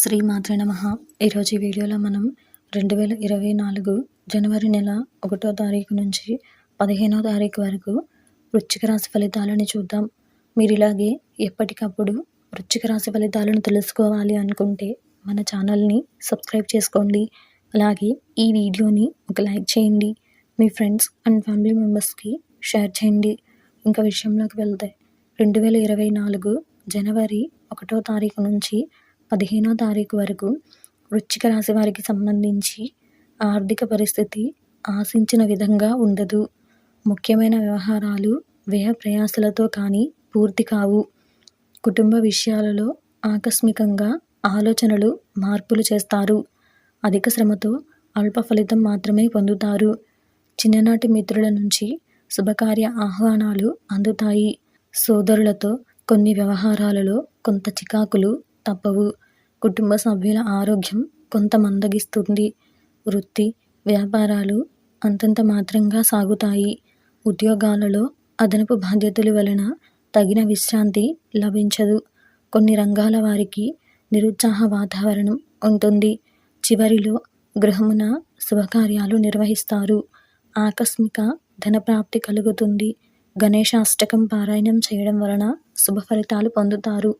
శ్రీ మాతృ నమ ఈరోజు వీడియోలో మనం రెండు వేల ఇరవై నాలుగు జనవరి నెల ఒకటో తారీఖు నుంచి పదిహేనో తారీఖు వరకు వృశ్చిక రాశి ఫలితాలను చూద్దాం. మీరు ఇలాగే ఎప్పటికప్పుడు వృశ్చిక రాశి ఫలితాలను తెలుసుకోవాలి అనుకుంటే మన ఛానల్ని సబ్స్క్రైబ్ చేసుకోండి. అలాగే ఈ వీడియోని ఒక లైక్ చేయండి. మీ ఫ్రెండ్స్ అండ్ ఫ్యామిలీ మెంబర్స్కి షేర్ చేయండి. ఇంకా విషయంలోకి వెళ్తే రెండు వేల ఇరవై నాలుగు జనవరి ఒకటో తారీఖు నుంచి పదిహేనో తారీఖు వరకు వృశ్చిక రాశి వారికి సంబంధించి ఆర్థిక పరిస్థితి ఆశించిన విధంగా ఉండదు. ముఖ్యమైన వ్యవహారాలు వ్యయ ప్రయాసలతో కానీ పూర్తి కావు. కుటుంబ విషయాలలో ఆకస్మికంగా ఆలోచనలు మార్పులు చేస్తారు. అధిక శ్రమతో అల్ప ఫలితం మాత్రమే పొందుతారు. చిన్ననాటి మిత్రుల నుంచి శుభకార్య ఆహ్వానాలు అందుతాయి. సోదరులతో కొన్ని వ్యవహారాలలో కొంత చికాకులు తప్పవు. కుటుంబ సభ్యుల ఆరోగ్యం కొంత మందగిస్తుంది. వృత్తి వ్యాపారాలు అంతంత మాత్రంగా సాగుతాయి. ఉద్యోగాలలో అదనపు బాధ్యతల వలన తగిన విశ్రాంతి లభించదు. కొన్ని రంగాల వారికి నిరుత్సాహ వాతావరణం ఉంటుంది. చివరిలో గృహమున శుభకార్యాలు నిర్వహిస్తారు. ఆకస్మిక ధనప్రాప్తి కలుగుతుంది. గణేశాష్టకం పారాయణం చేయడం వలన శుభ ఫలితాలు పొందుతారు.